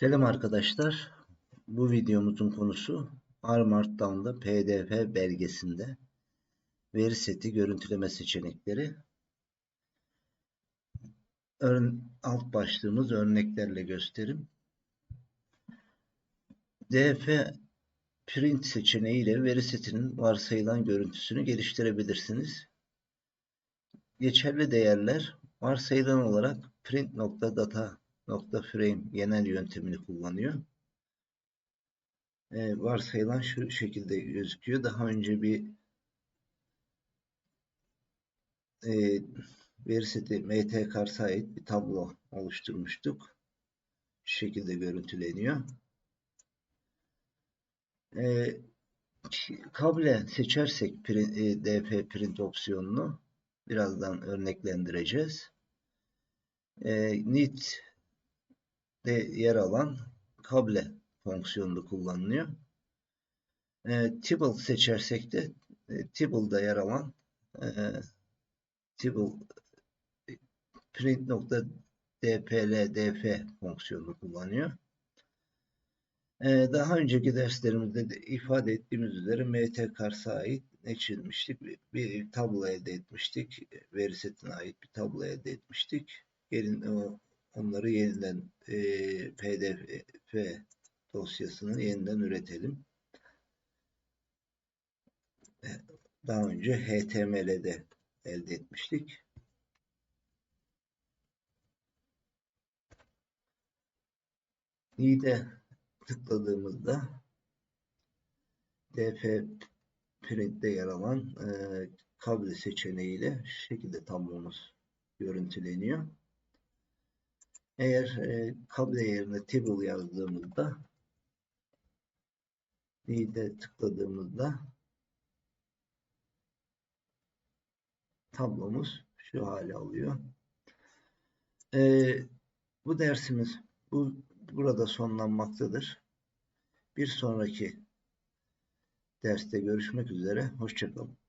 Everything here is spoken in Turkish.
Selam arkadaşlar. Bu videomuzun konusu R Markdown'da PDF belgesinde veri seti görüntüleme seçenekleri. Ön, alt başlığımız örneklerle gösterim. DF print seçeneği ile veri setinin varsayılan görüntüsünü geliştirebilirsiniz. Geçerli değerler varsayılan olarak print.data nokta frame genel yöntemini kullanıyor. Ee, varsayılan şu şekilde gözüküyor. Daha önce bir e, veri seti MT Kars'a ait bir tablo oluşturmuştuk. Şu şekilde görüntüleniyor. E, kable seçersek print, e, DP print opsiyonunu birazdan örneklendireceğiz. E, need de yer alan kable fonksiyonunda kullanılıyor. E, Tibble seçersek de e, Tibble'da yer alan e, Tibble print.dpldf fonksiyonunu kullanıyor. E, daha önceki derslerimizde de ifade ettiğimiz üzere MT Kars'a ait ne çizmiştik? Bir, bir tablo elde etmiştik. Veri setine ait bir tablo elde etmiştik. Gelin o onları yeniden e, PDF dosyasını yeniden üretelim. Daha önce HTML'de elde etmiştik. İ'de tıkladığımızda DF print'te yer alan e, kable seçeneğiyle şu şekilde tablomuz görüntüleniyor. Eğer e, kable yerine table yazdığımızda de tıkladığımızda tablomuz şu hale alıyor. E, bu dersimiz bu burada sonlanmaktadır. Bir sonraki derste görüşmek üzere. Hoşçakalın.